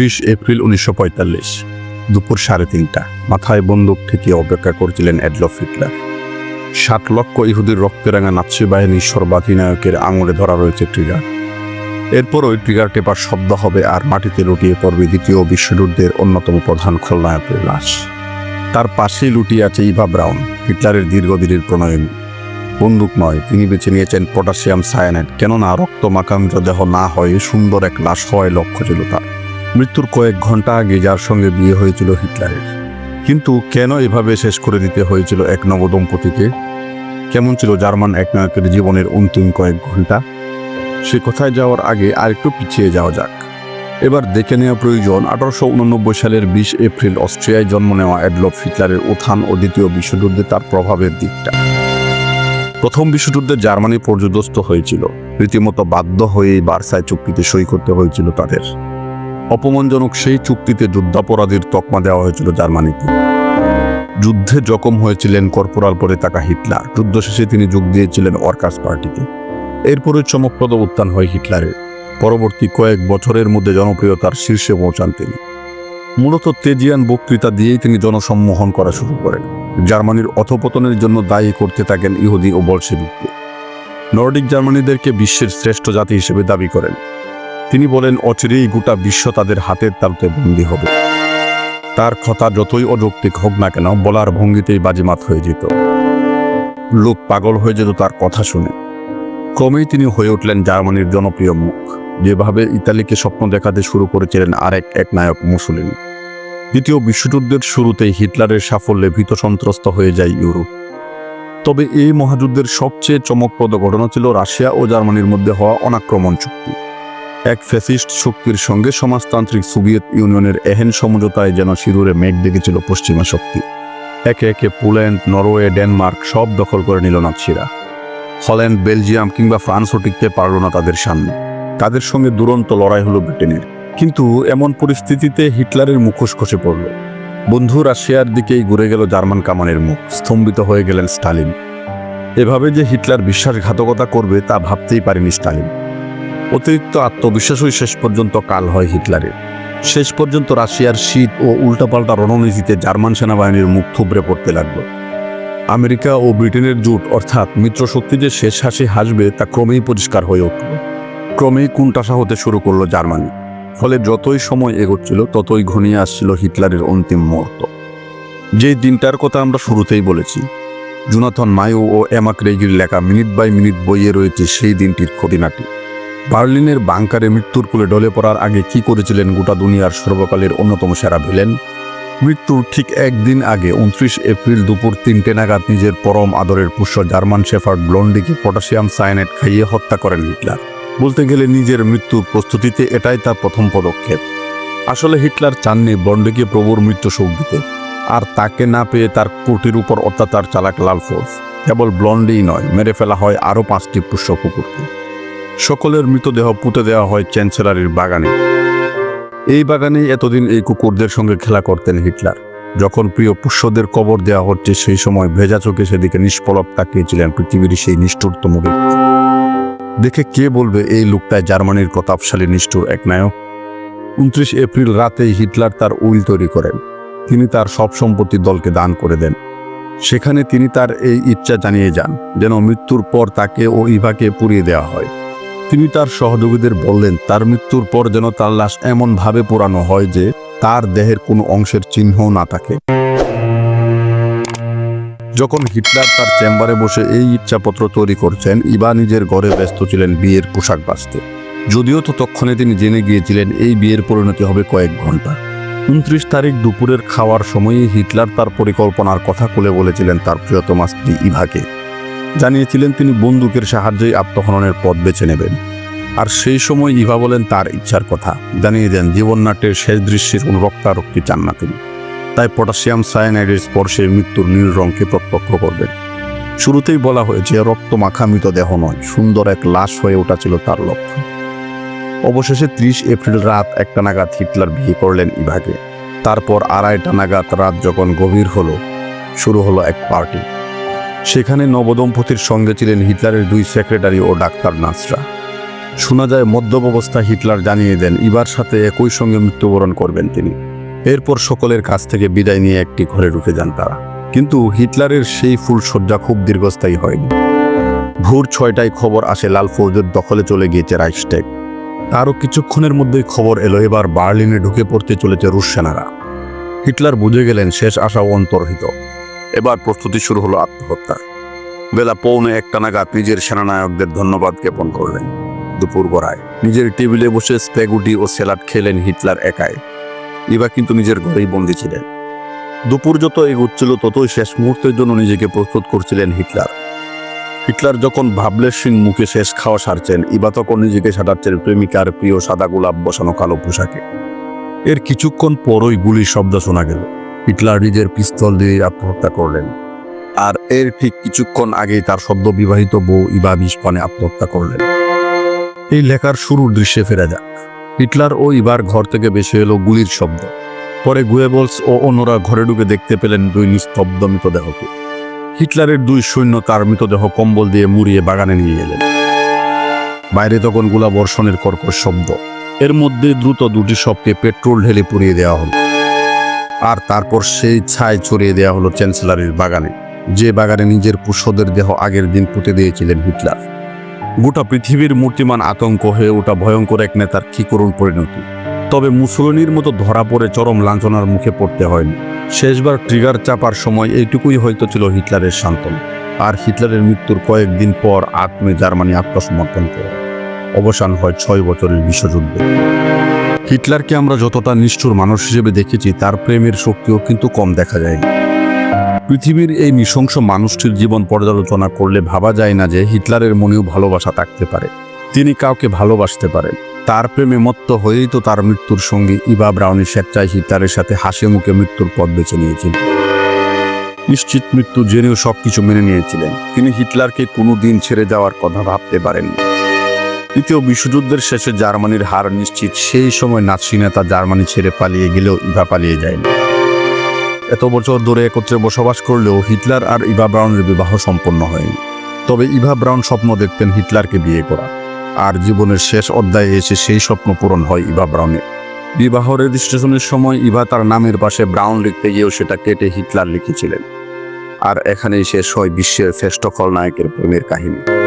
ত্রিশ এপ্রিল উনিশশো পঁয়তাল্লিশ, দুপুর সাড়ে তিনটা। মাথায় বন্দুক ঠেকিয়ে অপেক্ষা করছিলেন অ্যাডলফ হিটলার। ষাট লক্ষ ইহুদির রক্তেরাঙা নাৎসি বাহিনীর সর্বাধিনায়কের আঙুলে ধরা রয়েছে ট্রিগার। এরপর ওই ট্রিগার টেপার শব্দ হবে আর মাটিতে লুটিয়ে পড়বে দ্বিতীয় বিশ্বযুদ্ধের অন্যতম প্রধান খলনায়কের লাশ। তার পাশেই লুটিয়ে আছে ইভা ব্রাউন, হিটলারের দীর্ঘদিনের প্রণয়ন। বন্দুক নয় তিনি বেছে নিয়েছেন পটাশিয়াম সায়ানাইড। কেননা রক্ত মাকান্ত দেহ না হয়ে সুন্দর এক লাশ হওয়ায় লক্ষ্য ছিল তার। মৃত্যুর কয়েক ঘণ্টা আগে যার সঙ্গে বিয়ে হয়েছিল হিটলারের। কিন্তু কেন এভাবে শেষ করে দিতে হয়েছিল এক নবদম্পতিকে? কেমন ছিল জার্মান এক নায়কের জীবনের অন্তিম কয়েক ঘণ্টা সে কোথায় যাওয়ার আগে আরেকটু পিছিয়ে যাওয়া যাক। এবার দেখে নেওয়া প্রয়োজন, আঠারোশো উননব্বই সালের বিশ এপ্রিল অস্ট্রিয়ায় জন্ম নেওয়া অ্যাডলফ হিটলারের উত্থান ও দ্বিতীয় বিশ্বযুদ্ধে তার প্রভাবের দিকটা। প্রথম বিশ্বযুদ্ধে জার্মানি পর্যদস্ত হয়েছিল। রীতিমতো বাধ্য হয়েই বার্সায় চুক্তিতে সই করতে হয়েছিল তাদের। অপমানজনক সেই চুক্তিতে যুদ্ধাপরাধীর তকমা দেওয়া হয়েছিল জার্মানিকে যুদ্ধে জখম হয়েছিলেন কর্পোরাল পরে থাকা হিটলার। যুদ্ধ শেষে তিনি যোগ দিয়েছিলেন ওয়ার্কার্স পার্টিতে এরপরে চমকপ্রদ উত্থান হয় হিটলারের। পরবর্তী কয়েক বছরের মধ্যে জনপ্রিয়তার শীর্ষে পৌঁছান তিনি। মূলত তেজিয়ান বক্তৃতা দিয়েই তিনি জনসম্মোহন করা শুরু করেন। জার্মানির অথপতনের জন্য দায়ী করতে থাকেন ইহুদি ও বলশেবিককে নর্ডিক জার্মানিদেরকে বিশ্বের শ্রেষ্ঠ জাতি হিসেবে দাবি করেন। তিনি বলেন, অচিরেই গোটা বিশ্ব তাদের হাতের তালুতে বন্দী হবে। তার কথা যতই অযৌক্তিক হোক না কেন, বলার ভঙ্গিতেই বাজিমাত হয়ে যেত। লোক পাগল হয়ে যেত তার কথা শুনে। ক্রমেই তিনি হয়ে উঠলেন জার্মানির জনপ্রিয় মুখ। যেভাবে ইতালিকে স্বপ্ন দেখাতে শুরু করেছিলেন আরেক এক নায়ক মুসলিম দ্বিতীয় বিশ্বযুদ্ধের শুরুতেই হিটলারের সাফল্যে ভীত সন্ত্রস্ত হয়ে যায় ইউরোপ। তবে এই মহাযুদ্ধের সবচেয়ে চমকপ্রদ ঘটনা ছিল রাশিয়া ও জার্মানির মধ্যে হওয়া অনাক্রমণ চুক্তি। এক ফ্যাসিস্ট শক্তির সঙ্গে সমাজতান্ত্রিক সোভিয়েত ইউনিয়নের এহেন সমঝোতায় যেন শিরুরে মেঘ দেখেছিল পশ্চিমা শক্তি। একে একে পোল্যান্ড, নরওয়ে, ডেনমার্ক সব দখল করে নিল নাৎসিরা। হল্যান্ড, বেলজিয়াম কিংবা ফ্রান্সও টিকতে পারল না তাদের সামনে। তাদের সঙ্গে দুরন্ত লড়াই হলো ব্রিটেনের। কিন্তু এমন পরিস্থিতিতে হিটলারের মুখোশ খসে পড়ল। বন্ধু, রাশিয়ার দিকেই ঘুরে গেল জার্মান কামানের মুখ, স্তম্ভিত হয়ে গেলেন স্টালিন। এভাবে যে হিটলার বিশ্বাসঘাতকতা করবে তা ভাবতেই পারেনি স্টালিন। অতিরিক্ত আত্মবিশ্বাসই শেষ পর্যন্ত কাল হয় হিটলারের। শেষ পর্যন্ত রাশিয়ার শীত ও উল্টাপাল্টা রণনীতিতে জার্মান সেনাবাহিনীর মুখ থুবড়ে পড়তে লাগল। আমেরিকা ও ব্রিটেনের জোট, অর্থাৎ মিত্রশক্তি যে শেষ হাসি হাসবে তা ক্রমেই পরিষ্কার হয়ে উঠল। ক্রমেই কুণ্ঠাসা হতে শুরু করল জার্মানি। ফলে যতই সময় এগোচ্ছিল, ততই ঘনিয়ে আসছিল হিটলারের অন্তিম মুহূর্ত। যে দিনটার কথা আমরা শুরুতেই বলেছি, জুনাথন মায়ু ও এমাক রেগির লেখা মিনিট বাই মিনিট বইয়ে রয়েছে সেই দিনটির খুঁটিনাটি বার্লিনের বাংকারে মৃত্যুর কুলে ডলে পড়ার আগে কি করেছিলেন গোটা দুনিয়ার সর্বকালের অন্যতম সেরা ভিলেন? মৃত্যুর ঠিক একদিন আগে উনত্রিশ এপ্রিল দুপুর তিনটে নাগাদ নিজের পরম আদরের পুষ্য জার্মান শেফার্ড ব্লন্ডিকে পটাশিয়াম সায়ানাইড খাইয়ে হত্যা করেন হিটলার। বলতে গেলে নিজের মৃত্যুর প্রস্তুতিতে এটাই তার প্রথম পদক্ষেপ। আসলে হিটলার চাননি বন্ডেকে প্রভুর মৃত্যু শোক দিতে। আর তাকে না পেয়ে তার কোটির উপর অত্যাচার চালাক লাল ফোর্স কেবল ব্লন্ডেই নয়, মেরে ফেলা হয় আরও পাঁচটি পুষ্য কুকুরকে। সকলের মৃতদেহ পুঁতে দেওয়া হয় চ্যান্সেলারির বাগানে। এই বাগানেই এতদিন এই কুকুরদের সঙ্গে খেলা করতেন হিটলার। যখন প্রিয় পুষ্যদের কবর দেওয়া হচ্ছে, সেই সময় ভেজা চোখে সেদিকে নিষ্পলক তাকিয়েছিলেন পৃথিবীর সেই নিষ্ঠুরতম ব্যক্তি। দেখে কে বলবে এই লোকটায় জার্মানির প্রতাপশালী নিষ্ঠুর এক নায়ক? উনত্রিশ এপ্রিল রাতেই হিটলার তার উইল তৈরি করেন। তিনি তার সব সম্পত্তি দলকে দান করে দেন। সেখানে তিনি তার এই ইচ্ছা জানিয়ে যান, যেন মৃত্যুর পর তাকে ও ইভাকে পুড়িয়ে দেওয়া হয়। তিনি তার সহযোগীদের বললেন, তার মৃত্যুর পর যেন তার লাশ এমনভাবে পোড়ানো হয় যে তার দেহের কোনো অংশের চিহ্নও না থাকে। যখন হিটলার তার চেম্বারে বসে এই ইচ্ছাপত্র তৈরি করছেন, ইবা নিজের ঘরে ব্যস্ত ছিলেন বিয়ের পোশাক বাঁচতে। যদিও ততক্ষণে তিনি জেনে গিয়েছিলেন এই বিয়ের পরিণতি হবে কয়েক ঘণ্টা। উনত্রিশ তারিখ দুপুরের খাওয়ার সময়ই হিটলার তার পরিকল্পনার কথা খুলে বলেছিলেন তার প্রিয়তমা স্ত্রী ইভাকে। জানিয়েছিলেন তিনি বন্দুকের সাহায্যেই আত্মহননের পথ বেছে নেবেন। আর সেই সময় ইভা বলেন তার ইচ্ছার কথা, জানিয়ে দেন জীবননাট্যের শেষ দৃশ্যের কোনো রক্তারক্তি চান না তিনি। তাই পটাশিয়াম সায়ানাইডের স্পর্শে মৃত্যুর নীল রঙকে প্রত্যক্ষ করবেন। শুরুতেই বলা হয়েছে রক্ত মাখা মৃতদেহ নয়, সুন্দর এক লাশ হয়ে ওঠা ছিল তার লক্ষ্য। অবশেষে ত্রিশ এপ্রিল রাত একটা নাগাদ হিটলার বিয়ে করলেন ইভাকে। তারপর আড়াইটা নাগাদ রাত যখন গভীর হলো, শুরু হলো এক পার্টি। সেখানে নবদম্পতির সঙ্গে ছিলেন হিটলারের দুই সেক্রেটারি ও ডাক্তার নার্সরা শোনা যায় মদ্যপ অবস্থায় হিটলার জানিয়ে দেন, ইবার সাথে একই সঙ্গে মৃত্যুবরণ করবেন তিনি। এরপর সকলের কাছ থেকে বিদায় নিয়ে একটি ঘরে ঢুকে যান তারা। কিন্তু হিটলারের সেই ফুলসজ্জা খুব দীর্ঘস্থায়ী হয়নি। ভোর ছয়টায় খবর আসে, লাল ফৌজের দখলে চলে গিয়েছে রাইস্টেক। আরও কিছুক্ষণের মধ্যেই খবর এলো, এবার বার্লিনে ঢুকে পড়তে চলেছে রুশ সেনারা। হিটলার বুঝে গেলেন, শেষ আশাও অন্তর্হিত। এবার প্রস্তুতি শুরু হলো আত্মহত্যা। বেলা পৌনে একটা নাগাদ নিজের সেনানায়কদের ধন্যবাদ জ্ঞাপন করলেন। দুপুর গড়ায় নিজের টেবিলে বসে স্প্যাগুটি ও স্যালাড খেলেন হিটলার একাই। ইবা কিন্তু নিজের ঘরেই বন্দী ছিলেন। দুপুর যত এগোচ্ছিল, ততই শেষ মুহূর্তের জন্য নিজেকে প্রস্তুত করছিলেন হিটলার। হিটলার যখন ভাবলের সিং মুখে শেষ খাওয়া সারছেন, ইবা তখন নিজেকে সাজাচ্ছেন প্রেমিকার প্রিয় সাদা গোলাপ বসানো কালো পোশাকে। এর কিছুক্ষণ পরই গুলির শব্দ শোনা গেল। হিটলার নিজের পিস্তল দিয়ে আত্মহত্যা করলেন। আর এর ঠিক কিছুক্ষণ আগে তার সদ্য বিবাহিত বউ ইবা বিষপানে আত্মহত্যা করলেন। এই লেখার শুরুর দৃশ্যে ফেরা যাক। হিটলার ও ইবার ঘর থেকে বেশি এলো গুলির শব্দ। পরে গুয়েবলস ও অন্যরা ঘরে ঢুকে দেখতে পেলেন দুই নিস্তব্ধ মৃতদেহকে। হিটলারের দুই সৈন্য তার মৃতদেহ কম্বল দিয়ে মুড়িয়ে বাগানে নিয়ে গেলেন বাইরে তখন গোলা বর্ষণের কর্কশ শব্দ। এর মধ্যে দ্রুত দুটি শবকে পেট্রোল ঢেলে পুড়িয়ে দেওয়া হলো। আর তারপর সেই ছাই ছড়িয়ে দেওয়া হলো চ্যান্সেলারের বাগানে। যে বাগানে নিজের পুষ্যদের দেহ আগের দিন পুঁতে দিয়েছিলেন হিটলার। গোটা পৃথিবীর মূর্তিমান আতঙ্ক হয়ে ওটা ভয়ঙ্কর এক নেতার কি করুণ পরিণতি। তবে মুসলিনীর মতো ধরা পড়ে চরম লাঞ্ছনার মুখে পড়তে হয়নি। শেষবার ট্রিগার চাপার সময় এইটুকুই হয়তো ছিল হিটলারের সান্ত্বনা। আর হিটলারের মৃত্যুর কয়েকদিন পর আত্মে জার্মানি আত্মসমর্পণ করে। অবসান হয় ছয় বছরের বিশ্বযুদ্ধে। হিটলারকে আমরা যতটা নিষ্ঠুর মানুষ হিসেবে দেখেছি, তার প্রেমের শক্তিও কিন্তু কম দেখা যায়নি। পৃথিবীর এই নৃশংস মানুষটির জীবন পর্যালোচনা করলে ভাবা যায় না যে হিটলারের মনেও ভালোবাসা থাকতে পারে। তিনি কাউকে ভালোবাসতে পারেন। তার প্রেমে মত্ত হয়েই তো তার মৃত্যুর সঙ্গে ইবা ব্রাউনি স্বেচ্ছায় হিটলারের সাথে হাসি মুখে মৃত্যুর পথ বেছে নিয়েছিলেন। নিশ্চিত মৃত্যু জেনেও সবকিছু মেনে নিয়েছিলেন। তিনি হিটলারকে কোনো দিন ছেড়ে যাওয়ার কথা ভাবতে পারেননি। দ্বিতীয় বিশ্বযুদ্ধের শেষে জার্মানির হার নিশ্চিত। সেই সময় নাৎসি নেতা জার্মানি ছেড়ে পালিয়ে গেলেও ইভা পালিয়ে যায়নি। এত বছর ধরে একত্রে বসবাস করলেও হিটলার আর ইভা ব্রাউনের বিবাহ সম্পন্ন হয়নি। তবে ইভা ব্রাউন স্বপ্ন দেখতেন হিটলারকে বিয়ে করা। আর জীবনের শেষ অধ্যায়ে এসে সেই স্বপ্ন পূরণ হয় ইভা ব্রাউনের। বিবাহ রেজিস্ট্রেশনের সময় ইভা তার নামের পাশে ব্রাউন লিখতে গিয়েও সেটা কেটে হিটলার লিখেছিলেন। আর এখানেই শেষ হয় বিশ্বের শ্রেষ্ঠ খলনায়কের প্রেমের কাহিনী।